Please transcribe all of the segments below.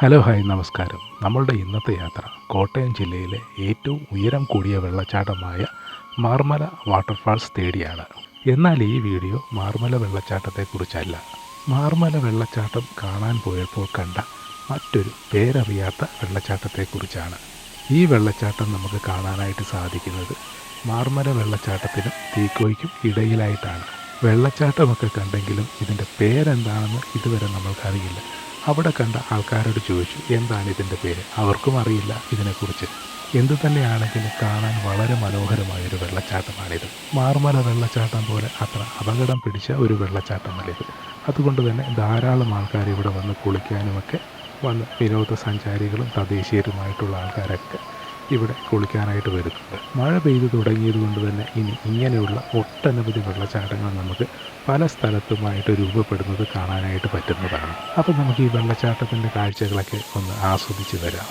Hello hi നമസ്കാരം. നമ്മളുടെ ഇന്നത്തെ യാത്ര കോട്ടയം ജില്ലയിലെ ഏറ്റവും ഉയരം കൂടിയ വെള്ളച്ചാട്ടമായ മാർമല വാട്ടർഫാൾസ് തേടിയാണ്. എന്നാൽ ഈ വീഡിയോ മാർമല വെള്ളച്ചാട്ടത്തെക്കുറിച്ചല്ല. മാർമല വെള്ളച്ചാട്ടം കാണാൻ പോയപ്പോൾ കണ്ട മറ്റൊരു പേരറിയാത്ത വെള്ളച്ചാട്ടത്തെക്കുറിച്ചാണ്. ഈ വെള്ളച്ചാട്ടം നമുക്ക് കാണാനായിട്ട് സാധിക്കുന്നത് മാർമല വെള്ളച്ചാട്ടത്തിനും തീക്കോയ്ക്കും ഇടയിലായിട്ടാണ്. വെള്ളച്ചാട്ടമൊക്കെ കണ്ടെങ്കിലും ഇതിന്റെ പേരെന്താണെന്ന് ഇതുവരെ നമ്മൾക്കറിയില്ല. അവിടെ കണ്ട ആൾക്കാരോട് ചോദിച്ചു എന്താണ് ഇതിന്റെ പേര്? അവർക്കും അറിയില്ല ഇതിനെക്കുറിച്ച്. എന്തു തന്നെയാണെങ്കിലും കാണാൻ വളരെ മനോഹരമായൊരു വെള്ളച്ചാട്ടമാണിത്. മാർമല വെള്ളച്ചാട്ടം പോലെ അത്ര അപകടം പിടിച്ച ഒരു വെള്ളച്ചാട്ടമല്ലിത്. അതുകൊണ്ട് തന്നെ ധാരാളം ആൾക്കാർ ഇവിടെ വന്ന് കുളിക്കാനുമൊക്കെ വന്ന് വിനോദസഞ്ചാരികളും തദ്ദേശീയരുമായിട്ടുള്ള ആൾക്കാരൊക്കെ ഇവിടെ കുളിക്കാനായിട്ട് വരുന്നുണ്ട്. മഴ പെയ്തു തുടങ്ങിയത് കൊണ്ട് തന്നെ ഇനി ഇങ്ങനെയുള്ള ഒട്ടനവധി വെള്ളച്ചാട്ടങ്ങൾ നമുക്ക് പല സ്ഥലത്തുമായിട്ട് രൂപപ്പെടുന്നത് കാണാനായിട്ട് പറ്റുന്നതാണ്. അപ്പോൾ നമുക്ക് ഈ വെള്ളച്ചാട്ടത്തിന്റെ കാഴ്ചകളൊക്കെ ഒന്ന് ആസ്വദിച്ച് വരാം.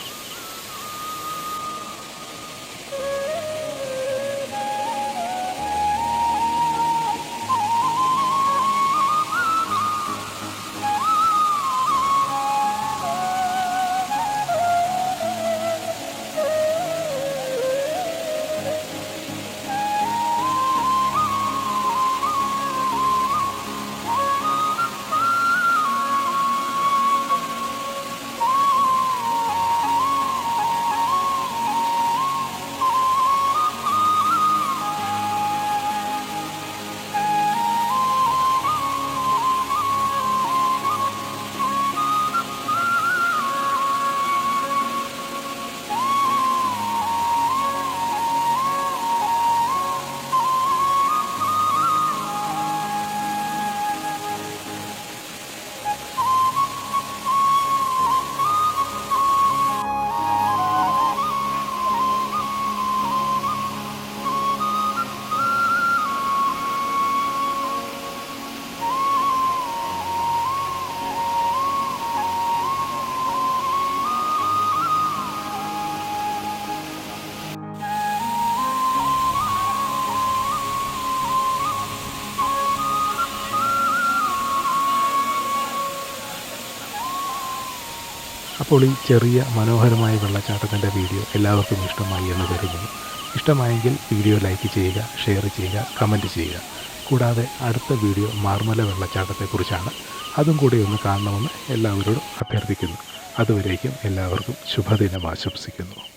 അപ്പോൾ ഈ ചെറിയ മനോഹരമായ വെള്ളച്ചാട്ടത്തിന്റെ വീഡിയോ എല്ലാവർക്കും ഇഷ്ടമായി എന്ന് കരുതുന്നു. ഇഷ്ടമായെങ്കിൽ വീഡിയോ ലൈക്ക് ചെയ്യുക ഷെയർ ചെയ്യുക കമന്റ് ചെയ്യുക. കൂടാതെ അടുത്ത വീഡിയോ മാർമല വെള്ളച്ചാട്ടത്തെക്കുറിച്ചാണ്. അതും കൂടി ഒന്ന് കാണണമെന്ന് എല്ലാവരോടും അഭ്യർത്ഥിക്കുന്നു. അതുവരേക്കും എല്ലാവർക്കും ശുഭദിനം ആശംസിക്കുന്നു.